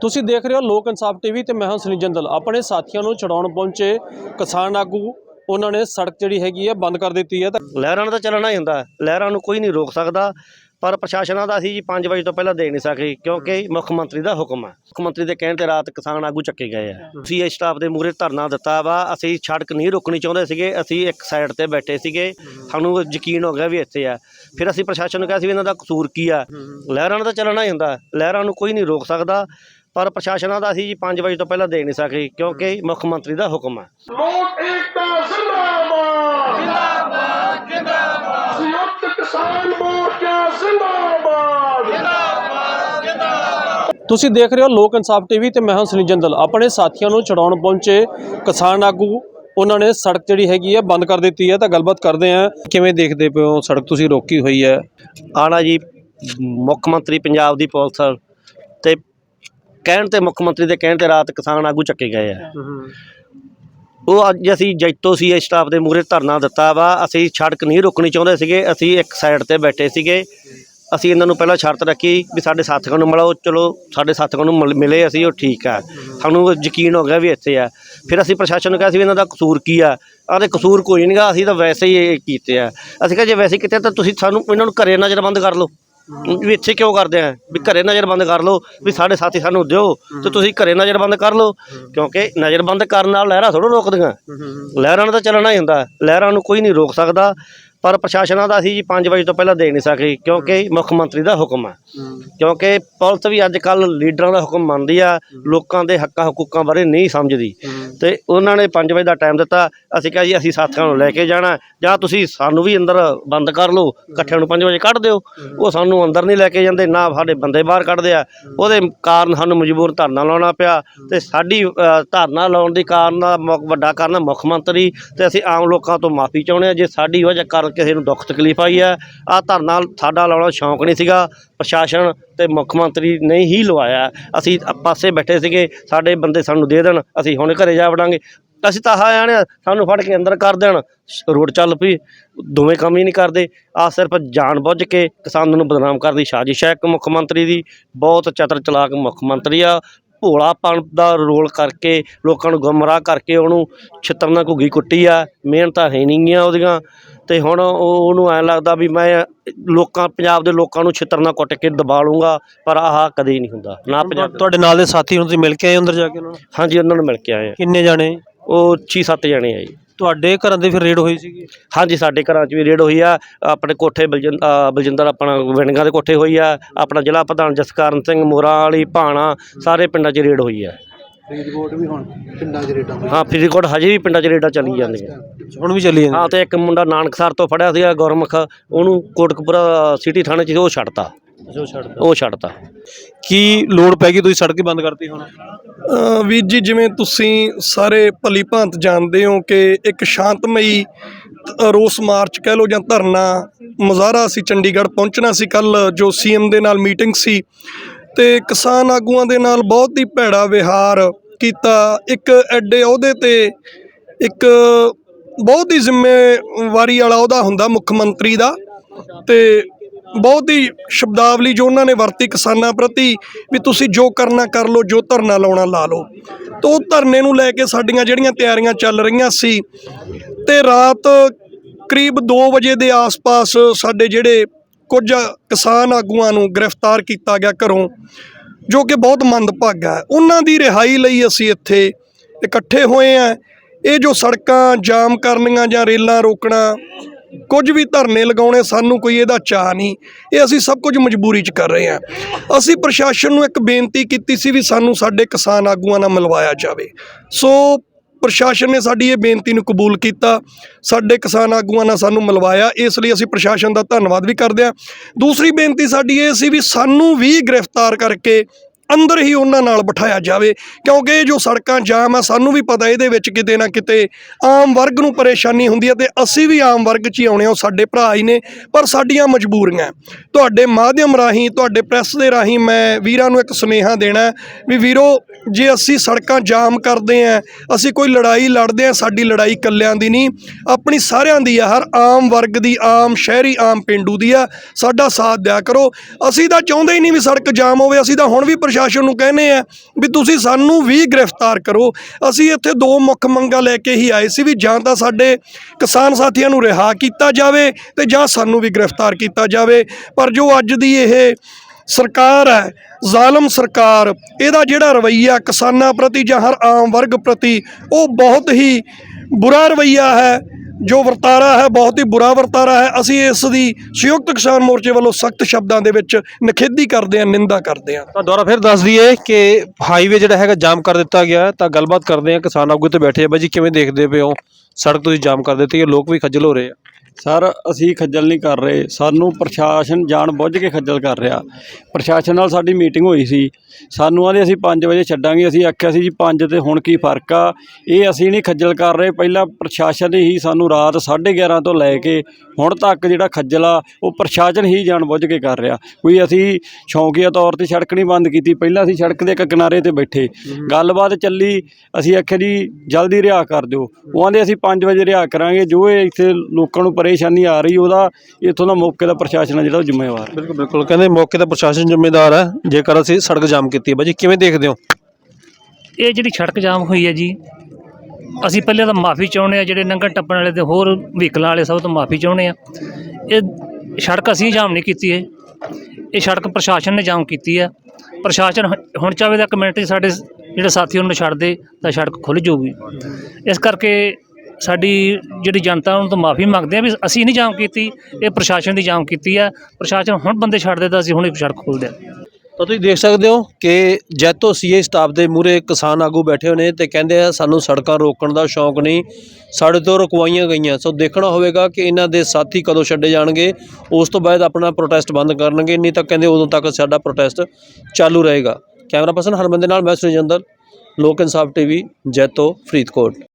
ਤੁਸੀਂ ਦੇਖ ਰਹੇ ਹੋ ਲੋਕ ਇਨਸਾਫ ਟੀਵੀ ਤੇ ਮੈਂ ਹਾਂ ਸੁਨੀਲ ਜੰਦਲ। ਆਪਣੇ ਸਾਥੀਆਂ ਨੂੰ ਛਡਾਉਣ ਪਹੁੰਚੇ ਕਿਸਾਨ ਆਗੂ। ਉਹਨਾਂ ਨੇ ਸੜਕ ਜਿਹੜੀ ਹੈਗੀ ਹੈ ਬੰਦ ਕਰ ਦਿੱਤੀ ਹੈ ਤਾਂ ਲਹਿਰਾਂ ਨੂੰ ਤਾਂ ਚੱਲਣਾ ਹੀ ਹੁੰਦਾ। ਲਹਿਰਾਂ ਨੂੰ ਕੋਈ ਨਹੀਂ ਰੋਕ ਸਕਦਾ। ਪਰ ਪ੍ਰਸ਼ਾਸਨਾਂ ਦਾ ਅਸੀਂ ਜੀ 5 ਵਜੇ ਤੋਂ ਪਹਿਲਾਂ ਦੇ ਨਹੀਂ ਸਕੇ ਕਿਉਂਕਿ ਮੁੱਖ ਮੰਤਰੀ ਦਾ ਹੁਕਮ ਹੈ ਮੁੱਖ ਮੰਤਰੀ ਦੇ ਕਹਿਣ ਤੇ ਰਾਤ ਕਿਸਾਨ ਆਗੂ ਚੱਕੇ ਗਏ ਆ। ਤੁਸੀਂ ਇਹ ਸਟਾਫ ਦੇ ਮੂਹਰੇ ਧਰਨਾ ਦਿੱਤਾ ਵਾ। ਅਸੀਂ ਸੜਕ ਨਹੀਂ ਰੋਕਣੀ ਚਾਹੁੰਦੇ ਸੀਗੇ। ਅਸੀਂ ਇੱਕ ਸਾਈਡ ਤੇ ਬੈਠੇ ਸੀਗੇ। ਸਾਨੂੰ ਯਕੀਨ ਹੋ ਗਿਆ ਵੀ ਇੱਥੇ ਆ। ਫਿਰ ਅਸੀਂ ਪ੍ਰਸ਼ਾਸਨ ਨੂੰ ਕਿਹਾ ਸੀ ਵੀ ਇਹਨਾਂ ਦਾ ਕਸੂਰ ਕੀ ਆ? ਲਹਿਰਾਂ ਨੂੰ ਤਾਂ ਚੱਲਣਾ ਹੀ ਹੁੰਦਾ। ਲਹਿਰਾਂ ਨੂੰ ਕੋਈ ਨਹੀਂ ਰੋਕ ਸਕਦਾ। ਪਰ ਪ੍ਰਸ਼ਾਸਨਾਂ ਦਾ ਅਸੀਂ ਜੀ 5 ਵਜੇ ਤੋਂ ਪਹਿਲਾਂ ਦੇ ਨਹੀਂ ਸਕੇ ਕਿਉਂਕਿ ਮੁੱਖ ਮੰਤਰੀ ਦਾ ਹੁਕਮ ਹੈ। ਲੋਕ ਏਕਤਾ ਜ਼ਿੰਦਾਬਾਦ। ਜ਼ਿੰਦਾਬਾਦ ਜ਼ਿੰਦਾਬਾਦ। ਸੰਯੁਕਤ ਕਿਸਾਨ ਮੋਰਚਾ ਜ਼ਿੰਦਾਬਾਦ। ਤੁਸੀਂ ਦੇਖ ਰਹੇ ਹੋ ਲੋਕ ਇਨਸਾਫ ਟੀਵੀ ਤੇ ਮੈਂ ਹਾਂ ਸੁਨੀਲ ਜੰਦਲ। ਆਪਣੇ ਸਾਥੀਆਂ ਨੂੰ ਛਡਾਉਣ ਪਹੁੰਚੇ ਕਿਸਾਨ ਆਗੂ ਉਹਨਾਂ ਨੇ ਸੜਕ ਜਿਹੜੀ ਹੈਗੀ ਹੈ ਬੰਦ ਕਰ ਦਿੱਤੀ ਹੈ। ਤਾਂ ਗੱਲਬਾਤ ਕਰਦੇ ਆਂ ਕਿਵੇਂ ਦੇਖਦੇ ਪਏ ਹੋ? ਸੜਕ ਤੁਸੀਂ ਰੋਕੀ ਹੋਈ ਹੈ। ਆਣਾ ਜੀ ਮੁੱਖ ਮੰਤਰੀ ਪੰਜਾਬ ਦੀ ਪੁਲਿਸ ਤੇ ਕਹਿਣ ਤੇ ਮੁੱਖ ਮੰਤਰੀ ਦੇ ਕਹਿਣ ਤੇ ਰਾਤ ਕਿਸਾਨ ਆਗੂ ਚੱਕੇ ਗਏ ਆ। ਉਹ ਅੱਜ ਅਸੀਂ ਜੈਤੋ ਸੀ ਸਟਾਫ ਦੇ ਮੂਹਰੇ ਧਰਨਾ ਦਿੱਤਾ ਵਾ। ਅਸੀਂ ਸੜਕ ਨਹੀਂ ਰੋਕਣੀ ਚਾਹੁੰਦੇ ਸੀਗੇ। ਅਸੀਂ ਇੱਕ ਸਾਈਡ ਤੇ ਬੈਠੇ ਸੀਗੇ। ਅਸੀਂ ਇਹਨਾਂ ਨੂੰ ਪਹਿਲਾਂ ਸ਼ਰਤ ਰੱਖੀ ਵੀ ਸਾਡੇ ਸਾਥੀਆਂ ਨੂੰ ਮਿਲਾਓ। ਚਲੋ ਸਾਡੇ ਸਾਥੀਆਂ ਨੂੰ ਮਿਲ- ਮਿਲੇ ਅਸੀਂ ਉਹ ਠੀਕ ਆ। ਸਾਨੂੰ ਯਕੀਨ ਹੋ ਗਿਆ ਵੀ ਇੱਥੇ ਆ। ਫਿਰ ਅਸੀਂ ਪ੍ਰਸ਼ਾਸਨ ਨੂੰ ਕਿਹਾ ਸੀ ਵੀ ਇਹਨਾਂ ਦਾ ਕਸੂਰ ਕੀ ਆ? ਆਦੇ ਕਸੂਰ ਕੋਈ ਨਹੀਂਗਾ ਅਸੀਂ ਤਾਂ ਵੈਸੇ ਹੀ ਇਹ ਕੀਤੇ ਆ। ਅਸੀਂ ਕਿਹਾ ਜੇ ਵੈਸੇ ਕੀਤੇ ਤਾਂ ਤੁਸੀਂ ਸਾਨੂੰ ਇਹਨਾਂ ਨੂੰ ਘਰੇ ਨਜ਼ਰਬੰਦ ਕਰ ਲਓ। ਵੀ ਇੱਥੇ ਕਿਉਂ ਕਰਦੇ ਆ? ਵੀ ਘਰੇ ਨਜ਼ਰਬੰਦ ਕਰ ਲਓ ਵੀ ਸਾਡੇ ਸਾਥੀ ਸਾਨੂੰ ਦਿਓ ਤੇ ਤੁਸੀਂ ਘਰੇ ਨਜ਼ਰਬੰਦ ਕਰ ਲਓ। ਕਿਉਂਕਿ ਨਜ਼ਰਬੰਦ ਕਰਨ ਨਾਲ ਲਹਿਰਾਂ ਥੋੜ੍ਹਾ ਰੋਕਦੀਆਂ। ਲਹਿਰਾਂ ਨੂੰ ਤਾਂ ਚੱਲਣਾ ਹੀ ਹੁੰਦਾ। ਲਹਿਰਾਂ ਨੂੰ ਕੋਈ ਨਹੀਂ ਰੋਕ ਸਕਦਾ। ਪਰ ਪ੍ਰਸ਼ਾਸਨਾਂ ਦਾ ਅਸੀਂ ਜੀ 5 ਵਜੇ ਤੋਂ ਪਹਿਲਾਂ ਦੇ ਨਹੀਂ ਸਕੇ ਕਿਉਂਕਿ ਮੁੱਖ ਮੰਤਰੀ ਦਾ ਹੁਕਮ ਹੈ। ਕਿਉਂਕਿ ਪੁਲਿਸ ਵੀ ਅੱਜ ਕੱਲ ਲੀਡਰਾਂ ਦਾ ਹੁਕਮ ਮੰਨਦੀ ਆ ਲੋਕਾਂ ਦੇ ਹੱਕਾਂ ਹਕੂਕਾਂ ਬਾਰੇ ਨਹੀਂ ਸਮਝਦੀ। ਤੇ ਉਹਨਾਂ ਨੇ 5 ਵਜੇ ਦਾ ਟਾਈਮ ਦਿੱਤਾ ਅਸੀਂ ਕਿਹਾ ਜੀ ਅਸੀਂ ਸਾਥੀਆਂ ਨੂੰ ਲੈ ਕੇ ਜਾਣਾ ਜਾਂ ਤੁਸੀਂ ਸਾਨੂੰ ਵੀ ਅੰਦਰ ਬੰਦ ਕਰ ਲਓ ਇਕੱਠਿਆਂ ਨੂੰ 5 ਵਜੇ ਕੱਢ ਦਿਓ। ਉਹ ਸਾਨੂੰ ਅੰਦਰ ਨਹੀਂ ਲੈ ਕੇ ਜਾਂਦੇ ਨਾ ਸਾਡੇ ਬੰਦੇ ਬਾਹਰ ਕੱਢਦੇ ਆ। ਉਹਦੇ ਕਾਰਨ ਸਾਨੂੰ ਮਜਬੂਰ ਧਰਨਾ ਲਾਉਣਾ ਪਿਆ। ਤੇ ਸਾਡੀ ਧਰਨਾ ਲਾਉਣ ਦੀ ਕਾਰਨ ਦਾ ਵੱਡਾ ਕਾਰਨ ਮੁੱਖ ਮੰਤਰੀ ਤੇ ਅਸੀਂ ਆਮ ਲੋਕਾਂ ਤੋਂ ਮਾਫੀ ਚਾਹੁੰਦੇ ਆ ਜੇ ਸਾਡੀ ਵਜ੍ਹਾ ਕਾਰਨ ਕਿਸੇ ਨੂੰ ਦੁੱਖ ਤਕਲੀਫ ਆਈ ਹੈ। ਆ ਧਰਨਾ ਸਾਡਾ ਲਾਉਣਾ ਸ਼ੌਂਕ ਨਹੀਂ ਸੀਗਾ। ਪ੍ਰਸ਼ਾਸਨ ਤੇ ਮੁੱਖ ਮੰਤਰੀ ਨੇ ਹੀ ਲਵਾਇਆ। ਅਸੀਂ ਪਾਸੇ ਬੈਠੇ ਸੀਗੇ। ਸਾਡੇ ਬੰਦੇ ਸਾਨੂੰ ਦੇ ਦੇਣ। ਅਸੀਂ ਹੁਣ ਘਰੇ ਜਾ ਵੜਾਂਗੇ। ਅਸੀਂ ਤਾਂ ਆਹ ਆਣੇ ਸਾਨੂੰ ਫੜ ਕੇ ਅੰਦਰ ਕਰ ਦੇਣ। ਰੋਡ ਚੱਲ ਪਈ। ਦੋਵੇਂ ਕੰਮ ਹੀ ਨਹੀਂ ਕਰਦੇ। ਆ ਸਿਰਫ ਜਾਣ ਬੁੱਝ ਕੇ ਕਿਸਾਨ ਨੂੰ ਬਦਨਾਮ ਕਰਨ ਦੀ ਸਾਜ਼ਿਸ਼ ਹੈ। ਇੱਕ ਮੁੱਖ ਮੰਤਰੀ ਦੀ ਬਹੁਤ ਚਤਰ ਚਲਾਕ ਮੁੱਖ ਮੰਤਰੀ ਆ। ਭੋਲਾਪਣ ਦਾ ਰੋਲ ਕਰਕੇ, ਲੋਕਾਂ ਨੂੰ ਗੁੰਮਰਾਹ ਕਰਕੇ ਉਹਨੂੰ ਛਿੱਤਰ ਨਾਲ ਘੁੱਗੀ ਕੁੱਟੀ ਆ। ਮਿਹਨਤਾਂ ਹੈ ਨਹੀਂ ਗੀਆਂ ਉਹਦੀਆਂ। ਤੇ ਹੁਣ ਉਹ ਉਹਨੂੰ ਐਂ ਲੱਗਦਾ ਵੀ ਮੈਂ ਲੋਕਾਂ ਪੰਜਾਬ ਦੇ ਲੋਕਾਂ ਨੂੰ ਛਿੱਤਰ ਨਾਲ ਕੁੱਟ ਕੇ ਦਬਾ ਲੂੰਗਾ ਪਰ ਆਹ ਕਦੇ ਨਹੀਂ ਹੁੰਦਾ ਨਾ ਪੰਜਾਬ ਤੁਹਾਡੇ ਨਾਲ ਦੇ ਸਾਥੀ ਨੂੰ ਤੁਸੀਂ ਮਿਲ ਕੇ ਆਏ ਅੰਦਰ ਜਾ ਕੇ ਉਹਨਾਂ ਨੂੰ? ਹਾਂਜੀ ਉਹਨਾਂ ਨੂੰ ਮਿਲ ਕੇ ਆਏ ਆ। ਕਿੰਨੇ ਜਾਣੇ? ਉਹ 6-7 ਜਣੇ ਆ ਜੀ। ਤੁਹਾਡੇ ਘਰਾਂ ਦੇ ਫਿਰ ਰੇਡ ਹੋਈ ਸੀਗੀ? ਹਾਂਜੀ ਸਾਡੇ ਘਰਾਂ 'ਚ ਵੀ ਰੇਡ ਹੋਈ ਆ। ਆਪਣੇ ਕੋਠੇ ਬਲਜਿੰ- ਅ, ਬਲਜਿੰਦਰ ਆਪਣਾ ਵਿੰਡਗਾ ਦੇ ਕੋਠੇ ਹੋਈ ਆ। ਆਪਣਾ ਜ਼ਿਲ੍ਹਾ ਪ੍ਰਧਾਨ ਜਸਕਰਨ ਸਿੰਘ ਮੋਰਾ ਵਾਲੀ ਭਾਣਾ ਸਾਰੇ ਪਿੰਡਾਂ 'ਚ ਰੇਡ ਹੋਈ ਆ। ਫਰੀਦਕੋਟ ਵੀ ਹੁਣ ਪਿੰਡਾਂ 'ਚ ਰੇਡਾਂ ਹੋਈਆਂ। ਹਾਂ ਫਰੀਦਕੋਟ ਹਜੇ ਵੀ ਪਿੰਡਾਂ 'ਚ ਰੇਡਾਂ ਚੱਲੀ ਜਾਂਦੀਆਂ ਹੁਣ ਵੀ ਚੱਲੀ ਜਾਂਦੀ ਹਾਂ ਤੇ ਇੱਕ ਮੁੰਡਾ ਨਾਨਕਸਰ ਤੋਂ ਫੜਿਆ ਸੀਗਾ ਗੁਰਮੁਖ ਉਹਨੂੰ ਕੋਟਕਪੁਰਾ ਸਿਟੀ ਥਾਣੇ 'ਚ ਉਹ ਛੱਡਤਾ ਜੋ ਛੱਡ ਦਿਓ। ਉਹ ਛੱਡਤਾ ਕੀ ਲੋੜ ਪੈ ਗਈ ਤੁਸੀਂ ਸੜਕ ਹੀ ਬੰਦ ਕਰਤੀ ਹੁਣ ਵੀਰ ਜੀ ਜਿਵੇਂ ਤੁਸੀਂ ਸਾਰੇ ਭਲੀ ਭਾਂਤ ਜਾਣਦੇ ਹੋ ਕਿ ਇੱਕ ਸ਼ਾਂਤਮਈ ਰੋਸ ਮਾਰਚ ਕਹਿ ਲਓ ਜਾਂ ਧਰਨਾ ਮੁਜ਼ਾਹਰਾ ਸੀ ਚੰਡੀਗੜ੍ਹ ਪਹੁੰਚਣਾ ਸੀ ਕੱਲ ਜੋ ਸੀਐਮ ਦੇ ਨਾਲ ਮੀਟਿੰਗ ਸੀ ਤੇ ਕਿਸਾਨ ਆਗੂਆਂ ਦੇ ਨਾਲ ਬਹੁਤ ਹੀ ਭੈੜਾ ਵਿਹਾਰ ਕੀਤਾ। ਇੱਕ ਐਡੇ ਅਹੁਦੇ ਤੇ ਇੱਕ ਬਹੁਤ ਹੀ ਜ਼ਿੰਮੇਵਾਰੀ ਵਾਲਾ ਉਹਦਾ ਹੁੰਦਾ ਮੁੱਖ ਮੰਤਰੀ ਦਾ ਤੇ ਬਹੁਤ ਹੀ ਸ਼ਬਦਾਵਲੀ ਜੋ ਉਹਨਾਂ ਨੇ ਵਰਤੀ ਕਿਸਾਨਾਂ ਪ੍ਰਤੀ ਵੀ ਤੁਸੀਂ ਜੋ ਕਰਨਾ ਕਰ ਲਓ, ਜੋ ਧਰਨਾ ਲਾਉਣਾ ਲਾ ਲਓ। ਤਾਂ ਉਹ ਧਰਨੇ ਨੂੰ ਲੈ ਕੇ ਸਾਡੀਆਂ ਜਿਹੜੀਆਂ ਤਿਆਰੀਆਂ ਚੱਲ ਰਹੀਆਂ ਸੀ ਤੇ ਰਾਤ ਕਰੀਬ 2 ਵਜੇ ਦੇ ਆਸ-ਪਾਸ ਸਾਡੇ ਜਿਹੜੇ ਕੁਝ ਕਿਸਾਨ ਆਗੂਆਂ ਨੂੰ ਗ੍ਰਿਫਤਾਰ ਕੀਤਾ ਗਿਆ ਘਰੋਂ, ਜੋ ਕਿ ਬਹੁਤ ਮੰਦਭਾਗਾ ਹੈ। ਉਹਨਾਂ ਦੀ ਰਿਹਾਈ ਲਈ ਅਸੀਂ ਇੱਥੇ ਇਕੱਠੇ ਹੋਏ ਆ ਇਹ ਜੋ ਸੜਕਾਂ ਜਾਮ ਕਰਨੀਆਂ ਜਾਂ ਰੇਲਾਂ ਰੋਕਣਾ, ਕੁਝ ਵੀ ਧਰਨੇ ਲਗਾਉਣੇ, ਸਾਨੂੰ ਕੋਈ ਇਹਦਾ ਚਾਹ ਨਹੀਂ। ਇਹ ਅਸੀਂ ਸਭ ਕੁਝ ਮਜਬੂਰੀ 'ਚ ਕਰ ਰਹੇ ਹਾਂ। ਅਸੀਂ ਪ੍ਰਸ਼ਾਸਨ ਨੂੰ ਇੱਕ ਬੇਨਤੀ ਕੀਤੀ ਸੀ ਵੀ ਸਾਨੂੰ ਸਾਡੇ ਕਿਸਾਨ ਆਗੂਆਂ ਨਾਲ ਮਿਲਵਾਇਆ ਜਾਵੇ। ਸੋ ਪ੍ਰਸ਼ਾਸਨ ਨੇ ਸਾਡੀ ਇਹ ਬੇਨਤੀ ਨੂੰ ਕਬੂਲ ਕੀਤਾ। ਸਾਡੇ ਕਿਸਾਨ ਆਗੂਆਂ ਨਾਲ ਸਾਨੂੰ ਮਿਲਵਾਇਆ। ਇਸ ਲਈ ਅਸੀਂ ਪ੍ਰਸ਼ਾਸਨ ਦਾ ਧੰਨਵਾਦ ਵੀ ਕਰਦੇ ਹਾਂ। ਦੂਸਰੀ ਬੇਨਤੀ ਸਾਡੀ ਇਹ ਸੀ ਵੀ ਸਾਨੂੰ ਵੀ ਗ੍ਰਿਫਤਾਰ ਕਰਕੇ ਅੰਦਰ ਹੀ ਉਹਨਾਂ ਨਾਲ ਬਿਠਾਇਆ ਜਾਵੇ, ਕਿਉਂਕਿ ਇਹ ਜੋ ਸੜਕਾਂ ਜਾਮ ਆ, ਸਾਨੂੰ ਵੀ ਪਤਾ ਇਹਦੇ ਵਿੱਚ ਕਿਤੇ ਨਾ ਕਿਤੇ ਆਮ ਵਰਗ ਨੂੰ ਪਰੇਸ਼ਾਨੀ ਹੁੰਦੀ ਹੈ ਤੇ ਅਸੀਂ ਵੀ ਆਮ ਵਰਗ 'ਚ ਹੀ ਆਉਣੇ ਆ ਸਾਡੇ ਭਰਾ ਹੀ ਨੇ, ਪਰ ਸਾਡੀਆਂ ਮਜਬੂਰੀਆਂ। ਤੁਹਾਡੇ ਮਾਧਿਅਮ ਰਾਹੀਂ, ਤੁਹਾਡੇ ਪ੍ਰੈਸ ਦੇ ਰਾਹੀਂ ਮੈਂ ਵੀਰਾਂ ਨੂੰ ਇੱਕ ਸੁਨੇਹਾ ਦੇਣਾ ਵੀ ਵੀਰੋ, ਜੇ ਅਸੀਂ ਸੜਕਾਂ ਜਾਮ ਕਰਦੇ ਆਂ, ਅਸੀਂ ਕੋਈ ਲੜਾਈ ਲੜਦੇ ਆਂ, ਸਾਡੀ ਲੜਾਈ ਇਕੱਲਿਆਂ ਦੀ ਨਹੀਂ, ਆਪਣੀ ਸਾਰਿਆਂ ਦੀ ਆ, ਹਰ ਆਮ ਵਰਗ ਦੀ, ਆਮ ਸ਼ਹਿਰੀ, ਆਮ ਪਿੰਡੂ ਦੀ ਆ, ਸਾਡਾ ਸਾਥ ਦਿਆ ਕਰੋ। ਅਸੀਂ ਤਾਂ ਚਾਹੁੰਦੇ ਹੀ ਨਹੀਂ ਵੀ ਸੜਕ ਜਾਮ ਹੋਵੇ, ਅਸੀਂ ਤਾਂ ਹੁਣ ਵੀ ਪ੍ਰਸ਼ਾਸਨ ਨੂੰ ਕਹਿੰਦੇ ਆ ਵੀ ਤੁਸੀਂ ਸਾਨੂੰ ਵੀ ਗ੍ਰਿਫਤਾਰ ਕਰੋ। ਅਸੀਂ ਇੱਥੇ ਦੋ ਮੁੱਖ ਮੰਗਾਂ ਲੈ ਕੇ ਹੀ ਆਏ ਸੀ ਵੀ ਜਾਂ ਤਾਂ ਸਾਡੇ ਕਿਸਾਨ ਸਾਥੀਆਂ ਨੂੰ ਰਿਹਾ ਕੀਤਾ ਜਾਵੇ ਤੇ ਜਾਂ ਸਾਨੂੰ ਵੀ ਗ੍ਰਿਫਤਾਰ ਕੀਤਾ ਜਾਵੇ। ਪਰ ਜੋ ਅੱਜ ਦੀ ਇਹ ਸਰਕਾਰ ਹੈ, ਜ਼ਾਲਮ ਸਰਕਾਰ, ਇਹਦਾ ਜਿਹੜਾ ਰਵੱਈਆ ਕਿਸਾਨਾਂ ਪ੍ਰਤੀ ਜਾਂ ਹਰ ਆਮ ਵਰਗ ਪ੍ਰਤੀ ਉਹ ਬਹੁਤ ਹੀ ਬੁਰਾ ਰਵੱਈਆ ਹੈ। ਜੋ ਵਰਤਾਰਾ ਹੈ, ਬਹੁਤ ਹੀ ਬੁਰਾ ਵਰਤਾਰਾ ਹੈ। ਅਸੀਂ ਇਸ ਦੀ ਸੰਯੁਕਤ ਕਿਸਾਨ ਮੋਰਚੇ ਵੱਲੋਂ ਸਖਤ ਸ਼ਬਦਾਂ ਦੇ ਵਿੱਚ ਨਿਖੇਧੀ ਕਰਦੇ ਹਾਂ, ਨਿੰਦਾ ਕਰਦੇ ਹਾਂ। ਤਾਂ ਦੁਬਾਰਾ ਫਿਰ ਦੱਸ ਦਈਏ ਕਿ ਹਾਈਵੇ ਜਿਹੜਾ ਹੈਗਾ ਜਾਮ ਕਰ ਦਿੱਤਾ ਗਿਆ ਤਾਂ ਗੱਲਬਾਤ ਕਰਦੇ ਹਾਂ ਕਿਸਾਨ ਆਗੂ ਤੇ ਬੈਠੇ ਆ। ਬਾਈ ਜੀ, ਕਿਵੇਂ ਦੇਖਦੇ ਪਏ ਹੋ? ਸੜਕ ਤੁਸੀਂ ਜਾਮ ਕਰ ਦਿੱਤੀ ਹੈ, ਲੋਕ ਵੀ ਖੱਜਲ ਹੋ ਰਹੇ ਆ। ਸਰ ਅਸੀਂ ਖੱਜਲ ਨਹੀਂ ਕਰ ਰਹੇ। ਸਾਨੂੰ ਪ੍ਰਸ਼ਾਸਨ ਜਾਣ ਬੁੱਝ ਕੇ ਖੱਜਲ ਕਰ ਰਿਹਾ। ਪ੍ਰਸ਼ਾਸਨ ਨਾਲ ਸਾਡੀ ਮੀਟਿੰਗ ਹੋਈ ਸੀ। ਸਾਨੂੰ ਆਂਦੇ ਅਸੀਂ 5 ਵਜੇ ਛੱਡਾਂਗੇ। ਅਸੀਂ ਆਖਿਆ ਸੀ ਜੀ 5 ਤੇ ਹੁਣ ਕੀ ਫ਼ਰਕ ਆ? ਇਹ ਅਸੀਂ ਨਹੀਂ ਖੱਜਲ ਕਰ ਰਹੇ। ਪਹਿਲਾਂ ਪ੍ਰਸ਼ਾਸਨ ਨੇ ਹੀ ਸਾਨੂੰ ਰਾਤ 11:30 ਤੋਂ ਲੈ ਕੇ ਹੁਣ ਤੱਕ ਜਿਹੜਾ ਖੱਜਲ ਆ ਉਹ ਪ੍ਰਸ਼ਾਸਨ ਹੀ ਜਾਣ ਬੁੱਝ ਕੇ ਕਰ ਰਿਹਾ। ਕੋਈ ਅਸੀਂ ਸ਼ੌਂਕੀਆ ਤੌਰ ਤੇ ਸੜਕ ਨਹੀਂ ਬੰਦ ਕੀਤੀ। ਪਹਿਲਾਂ ਅਸੀਂ ਸੜਕ ਦੇ ਇੱਕ ਕਿਨਾਰੇ ਤੇ ਬੈਠੇ। ਗੱਲਬਾਤ ਚੱਲੀ। ਅਸੀਂ ਆਖਿਆ ਜੀ ਜਲਦੀ ਰਿਹਾ ਕਰ ਦਿਓ। ਉਹ ਆਂਦੇ ਅਸੀਂ 5 ਵਜੇ ਰਿਹਾ ਕਰਾਂਗੇ। ਜੋ ਇਹ ਇੱਥੇ ਲੋਕਾਂ ਨੂੰ ਪਰੇਸ਼ਾਨੀ ਆ ਰਹੀ ਉਹਦਾ ਇੱਥੋਂ ਦਾ ਮੌਕੇ ਦਾ ਪ੍ਰਸ਼ਾਸਨ ਆ ਜਿਹੜਾ ਉਹ ਜ਼ਿੰਮੇਵਾਰ ਹੈ। ਬਿਲਕੁਲ ਬਿਲਕੁਲ। ਕਹਿੰਦੇ ਮੌਕੇ ਤੇ ਪ੍ਰਸ਼ਾਸਨ ਜ਼ਿੰਮੇਦਾਰ ਹੈ। ਜੇਕਰ ਅਸੀਂ ਸੜਕ ਜਾਮ ਕੀਤੀ ਹੈ ਬਾਈ ਜੀ ਕਿਵੇਂ ਦੇਖਦੇ ਹੋ? ਇਹ ਜਿਹੜੀ ਸੜਕ ਜਾਮ ਹੋਈ ਹੈ ਜੀ ਅਸੀਂ ਪਹਿਲੇ ਤਾਂ ਮਾਫੀ ਚਾਹੁੰਦੇ ਆ ਜਿਹੜੇ ਨੰਗਾ ਟੱਪਣ ਵਾਲੇ ਤੇ ਹੋਰ ਵਹੀਕਲਾਂ ਵਾਲੇ ਸਭ ਤੋਂ ਮਾਫੀ ਚਾਹੁੰਦੇ ਆ ਇਹ ਸੜਕ ਅਸੀਂ ਜਾਮ ਨਹੀਂ ਕੀਤੀ ਇਹ ਇਹ ਸੜਕ ਪ੍ਰਸ਼ਾਸਨ ਨੇ ਜਾਮ ਕੀਤੀ ਆ ਪ੍ਰਸ਼ਾਸਨ ਹੁਣ- ਚਾਹੇ ਤਾਂ ਕਮਿਊਨਿਟੀ 'ਚ ਸਾਡੇ ਜਿਹੜੇ ਸਾਥੀ ਉਹਨਾਂ ਨੂੰ ਛੱਡ ਦੇ ਤਾਂ ਸੜਕ ਖੁੱਲ ਜਾਊਗੀ। ਇਸ ਕਰਕੇ ਸਾਡੀ ਜਿਹੜੀ ਜਨਤਾ ਉਹਨਾਂ ਤੋਂ ਮਾਫੀ ਮੰਗਦੇ ਆ ਵੀ ਅਸੀਂ ਨਹੀਂ ਜਾਮ ਕੀਤੀ, ਇਹ ਪ੍ਰਸ਼ਾਸਨ ਦੀ ਜਾਮ ਕੀਤੀ ਆ। ਪ੍ਰਸ਼ਾਸਨ ਹੁਣ ਬੰਦੇ ਛੱਡ ਦੇ ਤਾਂ ਅਸੀਂ ਹੁਣ ਇੱਕ ਸੜਕ ਖੋਲ੍ਹਦੇ ਆ। ਤਾਂ ਤੁਸੀਂ ਦੇਖ ਸਕਦੇ ਹੋ ਕਿ ਜੈਤੋ ਸੀਏ ਸਟਾਫ ਦੇ ਮੂਰੇ ਕਿਸਾਨ ਆਗੂ ਬੈਠੇ ਹੋਏ ਨੇ ਤੇ ਕਹਿੰਦੇ ਆ, ਸਾਨੂੰ ਸੜਕਾਂ ਰੋਕਣ ਦਾ ਸ਼ੌਂਕ ਨਹੀਂ, ਸਾਡੇ ਤੋਂ ਰੁਕਵਾਈਆਂ ਗਈਆਂ। ਸੋ ਦੇਖਣਾ ਹੋਵੇਗਾ ਕਿ ਇਹਨਾਂ ਦੇ ਸਾਥੀ ਕਦੋਂ ਛੱਡੇ ਜਾਣਗੇ, ਉਸ ਤੋਂ ਬਾਅਦ ਆਪਣਾ ਪ੍ਰੋਟੈਸਟ ਬੰਦ ਕਰਨਗੇ, ਨਹੀਂ ਤਾਂ ਕਹਿੰਦੇ ਉਦੋਂ ਤੱਕ ਸਾਡਾ ਪ੍ਰੋਟੈਸਟ ਚਾਲੂ ਰਹੇਗਾ। ਕੈਮਰਾ ਪਰਸਨ ਹਰਮਨ ਦੇ ਨਾਲ, ਮੈਂ ਸੁਰਿੰਦਰ, ਲੋਕ ਇਨਸਾਫ ਟੀਵੀ, ਜੈਤੋ, ਫਰੀਦਕੋਟ।